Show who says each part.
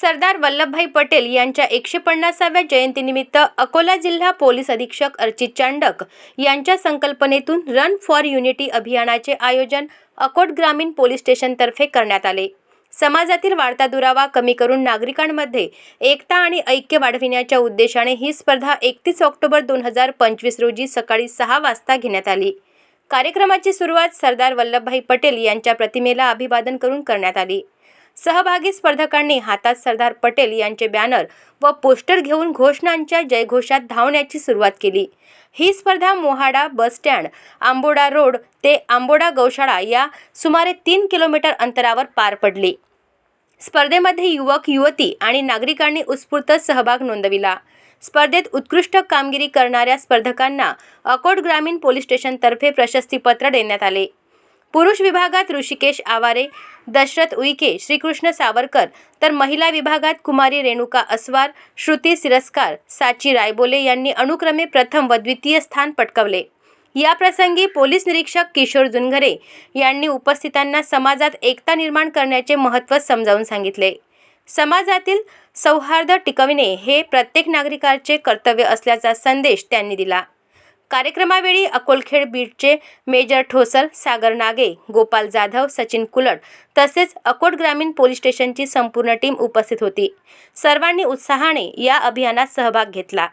Speaker 1: सरदार वल्लभभाई पटेल यांच्या एकशे पन्नासाव्या जयंतीनिमित्त अकोला जिल्हा पोलीस अधीक्षक अर्चित चांडक यांच्या संकल्पनेतून रन फॉर युनिटी अभियानाचे आयोजन अकोट ग्रामीण पोलीस स्टेशनतर्फे करण्यात आले. समाजातील वाढता दुरावा कमी करून नागरिकांमध्ये एकता आणि ऐक्य वाढविण्याच्या उद्देशाने ही स्पर्धा एकतीस ऑक्टोबर दोन हजार पंचवीस रोजी सकाळी सहा वाजता घेण्यात आली. कार्यक्रमाची सुरुवात सरदार वल्लभभाई पटेल यांच्या प्रतिमेला अभिवादन करून करण्यात आली. सहभागी स्पर्धकांनी हातात सरदार पटेल यांचे बॅनर व पोस्टर घेऊन घोषणांच्या जयघोषात धावण्याची सुरुवात केली. ही स्पर्धा मोहाडा बस स्टँड आंबोडा रोड ते आंबोडा गौशाळा या सुमारे तीन किलोमीटर अंतरावर पार पडली. स्पर्धेमध्ये युवक युवती आणि नागरिकांनी उत्स्फूर्त सहभाग नोंदविला. स्पर्धेत उत्कृष्ट कामगिरी करणाऱ्या स्पर्धकांना अकोट ग्रामीण पोलीस स्टेशनतर्फे प्रशस्तीपत्र देण्यात आले. पुरुष विभागात ऋषिकेश आवारे दशरथ उईके श्रीकृष्ण सावरकर तर महिला विभागात कुमारी रेणुका अस्वार श्रुती सिरस्कार साची रायबोले यांनी अनुक्रमे प्रथम व द्वितीय स्थान पटकवले. या प्रसंगी पोलीस निरीक्षक किशोर जुनघरे यांनी उपस्थितांना समाजात एकता निर्माण करण्याचे महत्त्व समजावून सांगितले. समाजातील सौहार्द टिकविणे हे प्रत्येक नागरिकाचे कर्तव्य असल्याचा संदेश त्यांनी दिला. कार्यक्रमावेळी अकोलखेड बीटचे मेजर ठोसर सागर नागे गोपाल जाधव सचिन कुलट तसेच अकोट ग्रामीण पोलीस स्टेशनची संपूर्ण टीम उपस्थित होती. सर्वांनी उत्साहाने या अभियानात सहभाग घेतला.